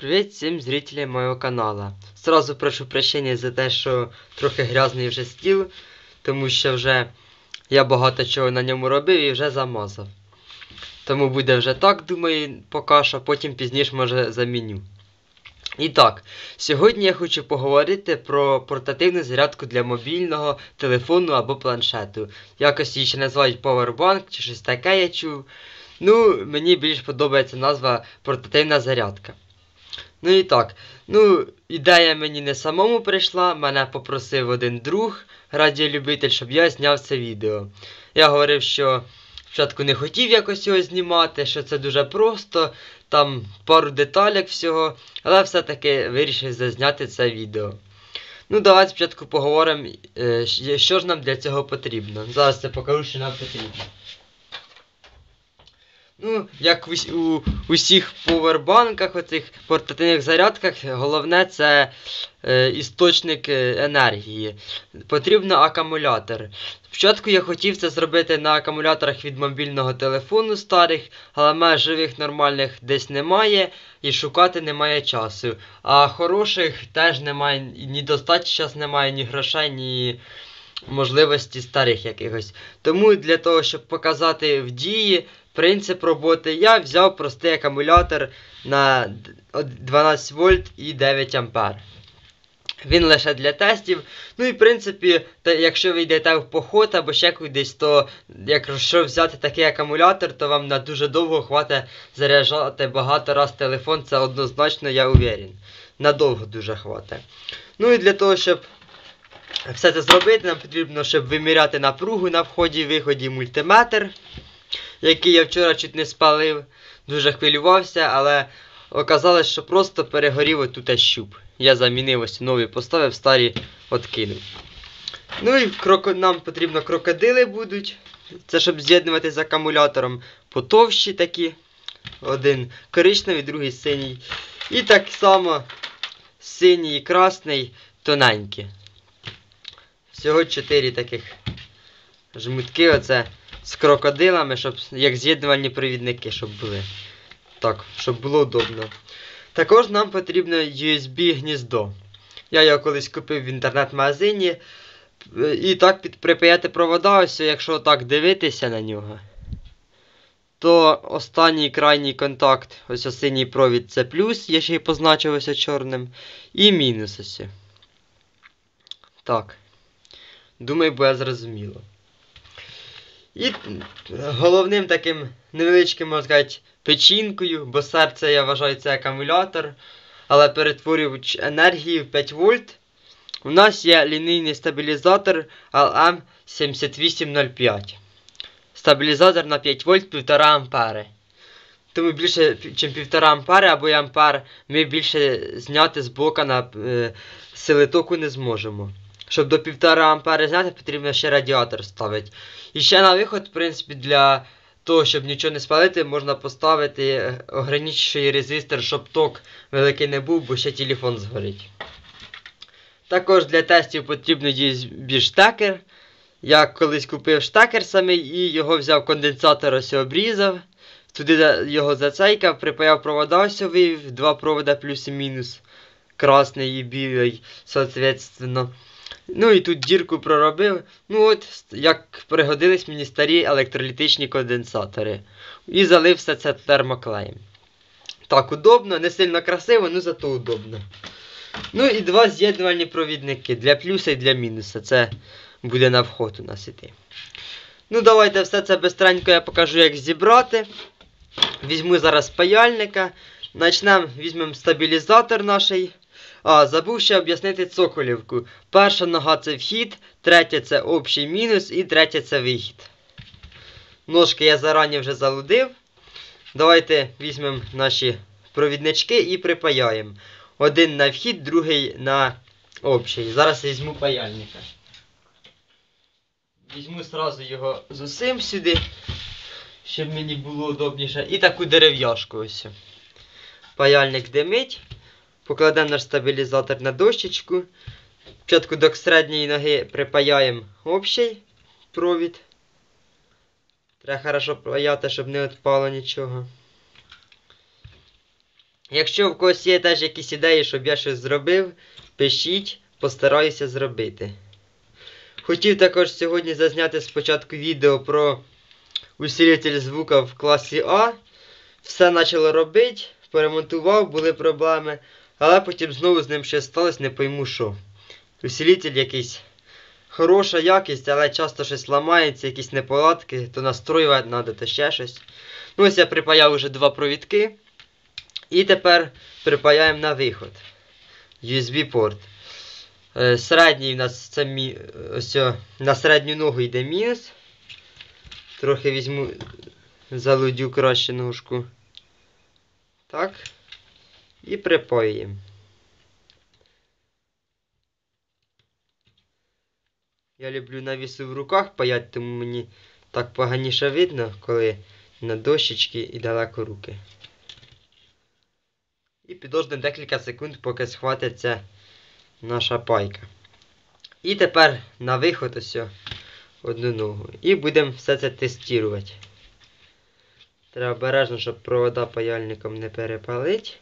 Привіт всім зрителям моего канала. Сразу прошу прощення за те, що трохи грязний вже стіл, тому що вже я багато чого на ньому робив і вже замазав. Тому буде вже так, думаю, поки що, потім пізніше може заміню. І так, сьогодні я хочу поговорити про портативну зарядку для мобільного телефону або планшету. Якось її ще називають Powerbank чи щось таке я чув. Ну, мені більш подобається назва портативна зарядка. Ну і так, ну, ідея мені не самому прийшла, мене попросив один друг, радіолюбитель, щоб я зняв це відео. Я говорив, що спочатку не хотів якось його знімати, що це дуже просто, там пару деталек всього, але все-таки вирішив зазняти це відео. Ну, давайте спочатку поговоримо, е, що ж нам для цього потрібно. Зараз я покажу, що нам потрібно. Ну, як у, у усіх повербанках, оцих портативних зарядках, головне це е, істочник енергії. Потрібно акумулятор. Спочатку я хотів це зробити на акумуляторах від мобільного телефону старих, але мене живих нормальних десь немає і шукати немає часу. А хороших теж немає, ні достатньо зараз немає, ні грошей, ні можливості старих якихось. Тому для того, щоб показати в дії принцип роботи, я взяв простий акумулятор на 12 вольт і 9 ампер. Він лише для тестів. Ну і в принципі, якщо ви йдете в поход або ще кудись, то якщо взяти такий акумулятор, то вам на дуже довго хватить заряджати багато раз телефон, це однозначно, я уверен. Надовго дуже хватить. Ну і для того, щоб все це зробити, нам потрібно, щоб виміряти напругу на вході і виході мультиметр який я вчора чуть не спалив. Дуже хвилювався, але оказалось, що просто перегорів отут щуп. Я замінив ось нові поставив, старі откинув. Ну і крок... нам потрібно крокодили будуть. Це щоб з'єднувати з акумулятором потовщі такі. Один коричневий, другий синій. І так само синій і красний тоненькі. Всього 4 таких жмутки. Оце з крокодилами, щоб як з'єднувальні провідники, щоб були. Так, щоб було удобно. Також нам потрібно USB-гніздо. Я його колись купив в інтернет-магазині. І так припаяти провода, ось якщо так дивитися на нього, то останній крайній контакт, ось синій провід це плюс, я ще й позначив ось чорним. І мінус ось. Так. Думаю, буде зрозуміло. І головним таким невеличким, можна сказати, печінкою, бо серце, я вважаю, це акумулятор, але перетворюючи енергію в 5 вольт. У нас є лінійний стабілізатор LM7805. Стабілізатор на 5 вольт 1,5 ампери. Тому більше, ніж 1,5 ампери або ампер, ми більше зняти з блока на е, сили току не зможемо. Щоб до 1,5 ампери зняти, потрібно ще радіатор ставити. І ще на виход, в принципі, для того, щоб нічого не спалити, можна поставити ограничуючий резистор, щоб ток великий не був, бо ще телефон згорить. Також для тестів потрібно USB штекер. Я колись купив штекер самий і його взяв конденсатор, ось обрізав. Туди його зацейкав, припаяв провода, ось вивів, два провода плюс і мінус. Красний і білий, соответственно. Ну і тут дірку проробив. Ну от, як пригодились мені старі електролітичні конденсатори. І залив все це термоклеєм. Так, удобно, не сильно красиво, ну зато удобно. Ну і два з'єднувальні провідники для плюса і для мінуса. Це буде на вход у нас іти. Ну, давайте все це бистренько я покажу, як зібрати. Візьму зараз паяльника. Начнемо, візьмемо стабілізатор наший. А, забув ще об'яснити цоколівку. Перша нога це вхід, третя це общий мінус і третя це вихід. Ножки я зарані вже залудив. Давайте візьмемо наші провіднички і припаяємо. Один на вхід, другий на общий. Зараз візьму паяльника. Візьму одразу його з усім сюди, щоб мені було удобніше. І таку дерев'яшку ось. Паяльник димить. Покладемо наш стабілізатор на дощечку. Спочатку до середньої ноги припаяємо общий провід. Треба хорошо паяти, щоб не відпало нічого. Якщо в когось є теж якісь ідеї, щоб я щось зробив, пишіть, постараюся зробити. Хотів також сьогодні зазняти спочатку відео про усилитель звука в класі А. Все почало робити, поремонтував, були проблеми, але потім знову з ним щось сталося, не пойму що. Усилитель якийсь хороша якість, але часто щось ламається, якісь неполадки, то настроювати треба, то ще щось. Ну ось я припаяв уже два провідки. І тепер припаяємо на виход. USB-порт. Е, Середній у нас це мі... ось на середню ногу йде мінус. Трохи візьму залудю краще ножку. Так. І припаюємо. Я люблю навісу в руках паять, тому мені так поганіше видно, коли на дощечки і далеко руки. І підождемо декілька секунд, поки схватиться наша пайка. І тепер на виход ось одну ногу. І будемо все це тестувати. Треба обережно, щоб провода паяльником не перепалить.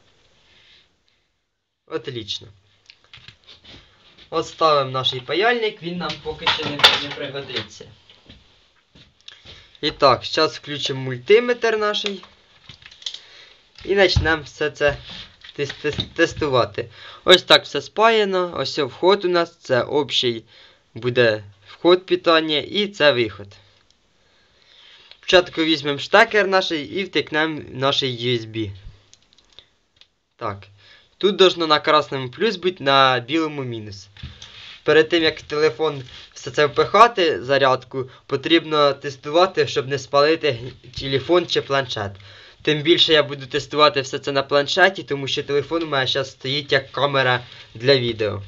Отлично. От ставимо наш паяльник, він нам поки що не, не пригодиться. І так, зараз включимо мультиметр наш. І почнемо все це тес- тес- тестувати. Ось так все спаяно. Ось вход у нас, це общий буде вход питання і це виход. Спочатку візьмемо штекер наш і втикнемо наш USB. Так. Тут должно на красному плюс бути, на білому мінус. Перед тим як телефон все це впихати, зарядку, потрібно тестувати, щоб не спалити телефон чи планшет. Тим більше я буду тестувати все це на планшеті, тому що телефон у мене зараз стоїть як камера для відео.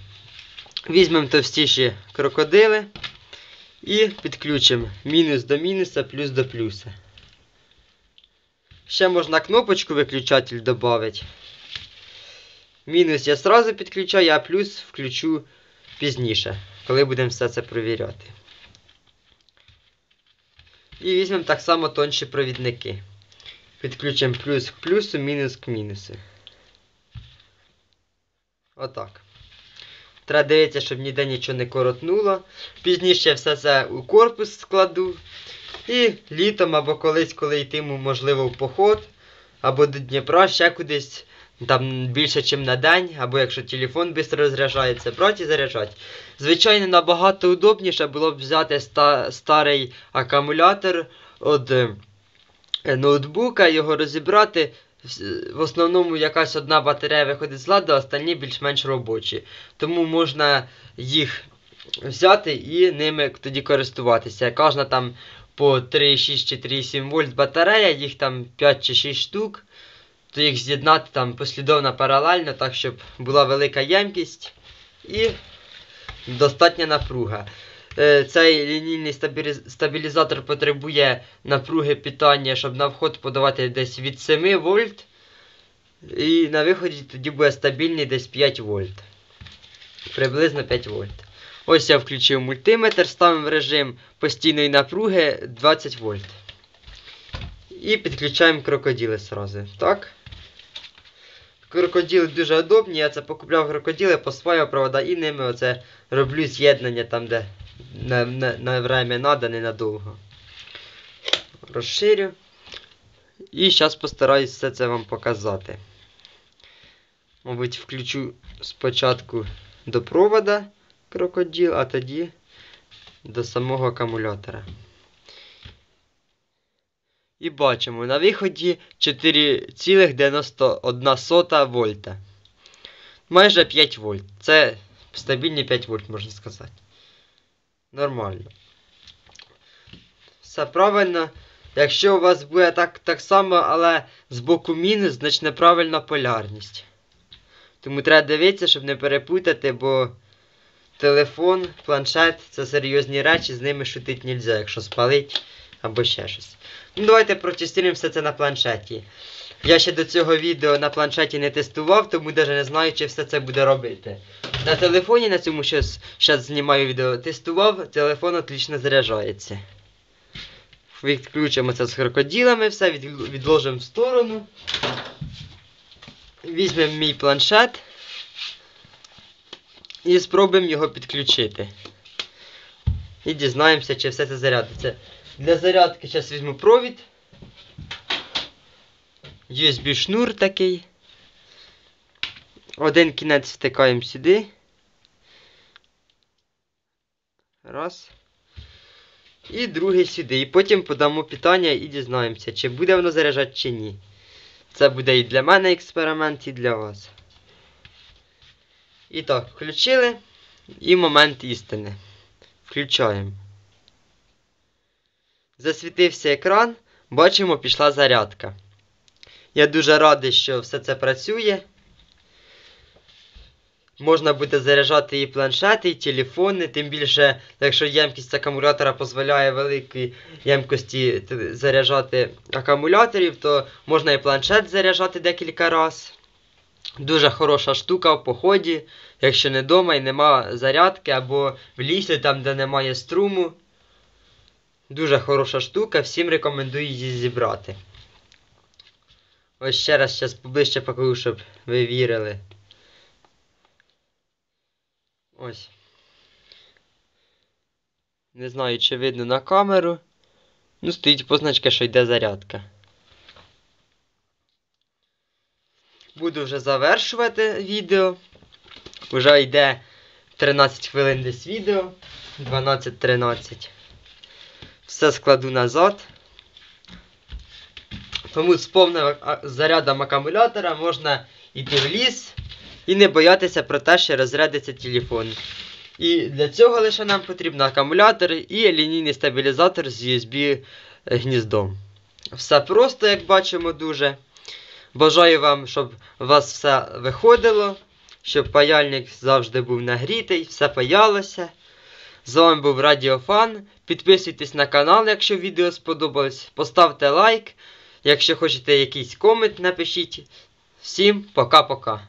Візьмемо товстіші крокодили і підключимо мінус до мінуса, плюс до плюса. Ще можна кнопочку виключатель додати. Мінус я сразу підключаю, а плюс включу пізніше, коли будемо все це провіряти. І візьмемо так само тонші провідники. Підключимо плюс к плюсу, мінус к мінусу. Отак. Треба дивитися, щоб ніде нічого не коротнуло. Пізніше все це у корпус складу. І літом або колись, коли йтиму, можливо, в поход, або до Дніпра, ще кудись, там більше, ніж на день, або якщо телефон швидко розряджається, брати і заряджати. Звичайно, набагато удобніше було б взяти ста- старий акумулятор від е, ноутбука, його розібрати. В- основному якась одна батарея виходить з ладу, а остальні більш-менш робочі. Тому можна їх взяти і ними тоді користуватися. Кожна там по 3,6 чи 3,7 вольт батарея, їх там 5 чи 6 штук. То їх з'єднати там послідовно паралельно, так щоб була велика ємкість і достатня напруга. Е, Цей лінійний стабілізатор потребує напруги питання, щоб на вход подавати десь від 7 вольт. І на виході тоді буде стабільний десь 5 вольт. Приблизно 5 вольт. Ось я включив мультиметр, ставимо в режим постійної напруги 20 вольт. І підключаємо крокодили сразу. Так. Крокодили дуже удобні, я це покупляв крокодили, посваював провода і ними оце роблю з'єднання там, де на, на, на время надо, ненадовго. Розширю. І зараз постараюсь все це вам показати. Мабуть, включу спочатку до провода крокодил, а тоді до самого акумулятора. І бачимо, на виході 4,91 вольта. Майже 5 вольт. Це стабільні 5 вольт, можна сказати. Нормально. Все правильно. Якщо у вас буде так, так само, але з боку мінус, значить неправильна полярність. Тому треба дивитися, щоб не перепутати, бо телефон, планшет це серйозні речі, з ними шутити не можна, якщо спалить або ще щось. Ну давайте протестуємо все це на планшеті. Я ще до цього відео на планшеті не тестував, тому навіть не знаю, чи все це буде робити. На телефоні на цьому щас знімаю відео, тестував, телефон отлично заряджається. Відключимо це з крокодилами, все відложимо в сторону. візьмемо мій планшет і спробуємо його підключити. І дізнаємося, чи все це зарядиться. Для зарядки зараз візьму провід. USB шнур такий. Один кінець втикаємо сюди. Раз. І другий сюди. І потім подамо питання і дізнаємося, чи буде воно заряджати, чи ні. Це буде і для мене експеримент, і для вас. І так, включили. І момент істини. Включаємо. Засвітився екран. Бачимо, пішла зарядка. Я дуже радий, що все це працює. Можна буде заряджати і планшети, і телефони, тим більше, якщо ємкість акумулятора дозволяє великій ємкості заряджати акумуляторів, то можна і планшет заряджати декілька разів. Дуже хороша штука в поході, якщо не вдома і нема зарядки, або в лісі, там, де немає струму. Дуже хороша штука, всім рекомендую її зібрати. Ось ще раз зараз поближче покажу, щоб ви вірили. Ось. Не знаю, чи видно на камеру. Ну, стоїть позначка, що йде зарядка. Буду вже завершувати відео. Уже йде 13 хвилин десь відео. 12-13. Все складу назад. Тому з повним зарядом акумулятора можна йти в ліс і не боятися про те, що розрядиться телефон. І для цього лише нам потрібен акумулятор і лінійний стабілізатор з USB гніздом. Все просто, як бачимо, дуже. Бажаю вам, щоб у вас все виходило, щоб паяльник завжди був нагрітий, все паялося. З вами був Радіофан. Підписуйтесь на канал, якщо відео сподобалось. Поставте лайк. Якщо хочете якийсь комент, напишіть. Всім пока-пока.